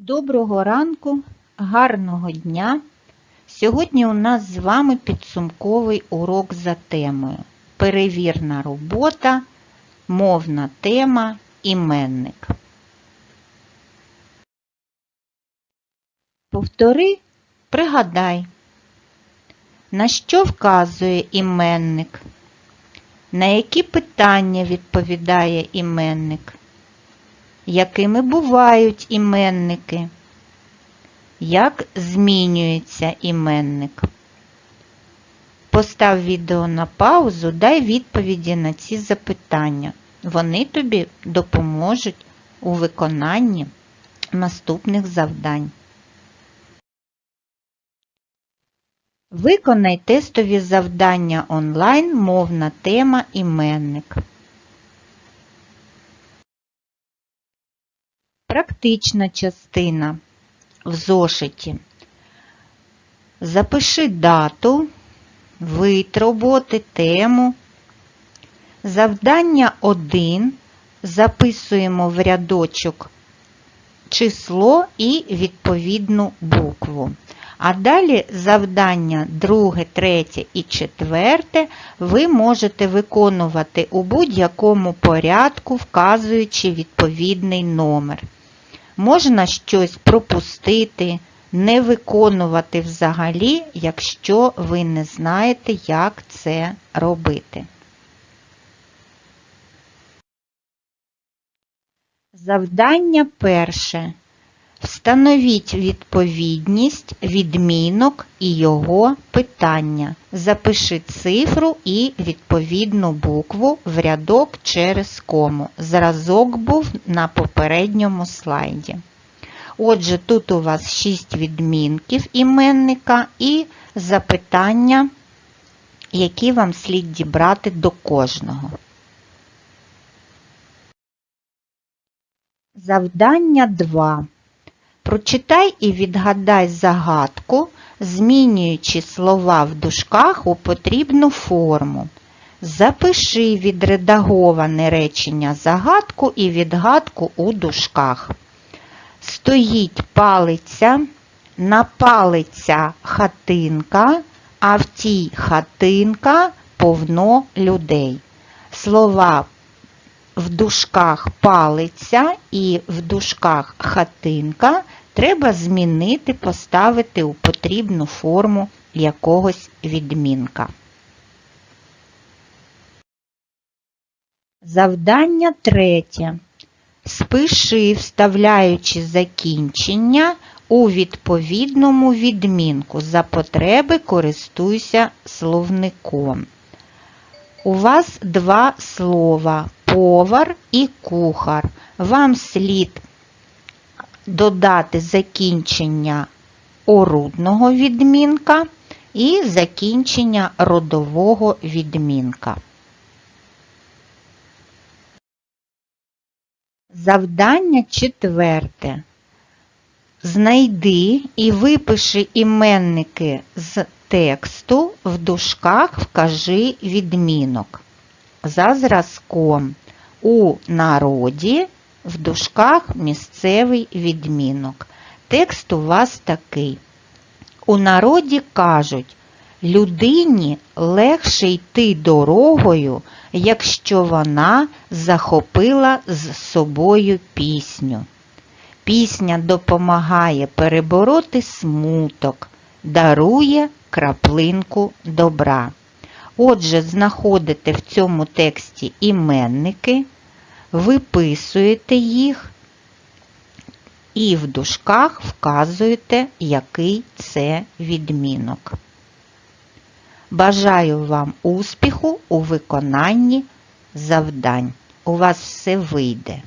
Доброго ранку, гарного дня! Сьогодні у нас з вами підсумковий урок за темою Перевірна робота, мовна тема, іменник. Повтори, пригадай, на що вказує іменник, на які питання відповідає іменник якими бувають іменники, як змінюється іменник. Постав відео на паузу, дай відповіді на ці запитання. Вони тобі допоможуть у виконанні наступних завдань. Виконай тестові завдання онлайн, мовна тема іменник. Практична частина в зошиті. Запиши дату, вид роботи, тему. Завдання 1. Записуємо в рядочок число і відповідну букву. А далі завдання 2, 3 і 4 ви можете виконувати у будь-якому порядку, вказуючи відповідний номер. Можна щось пропустити, не виконувати взагалі, якщо ви не знаєте, як це робити. Завдання перше. Встановіть відповідність, відмінок і його питання. Запиши цифру і відповідну букву в рядок через кому. Зразок був на попередньому слайді. Отже, тут у вас 6 відмінків іменника і запитання, які вам слід дібрати до кожного. Завдання 2. Прочитай і відгадай загадку, змінюючи слова в дужках у потрібну форму. Запиши відредаговане речення загадку і відгадку у дужках. Стоїть палиця, напалиться хатинка, а в тій хатинка повно людей. Слова в дужках палиця і в дужках хатинка треба змінити, поставити у потрібну форму якогось відмінка. Завдання третє. Спиши, вставляючи закінчення у відповідному відмінку. За потреби користуйся словником. У вас два слова повар і кухар. Вам слід додати закінчення орудного відмінка і закінчення родового відмінка. Завдання четверте. Знайди і випиши іменники з тексту, в дужках вкажи відмінок. За зразком у народі в дужках місцевий відмінок. Текст у вас такий. У народі кажуть, людині легше йти дорогою, якщо вона захопила з собою пісню. Пісня допомагає перебороти смуток, дарує краплинку добра. Отже, знаходите в цьому тексті іменники, виписуєте їх і в дужках вказуєте, який це відмінок. Бажаю вам успіху у виконанні завдань. У вас все вийде.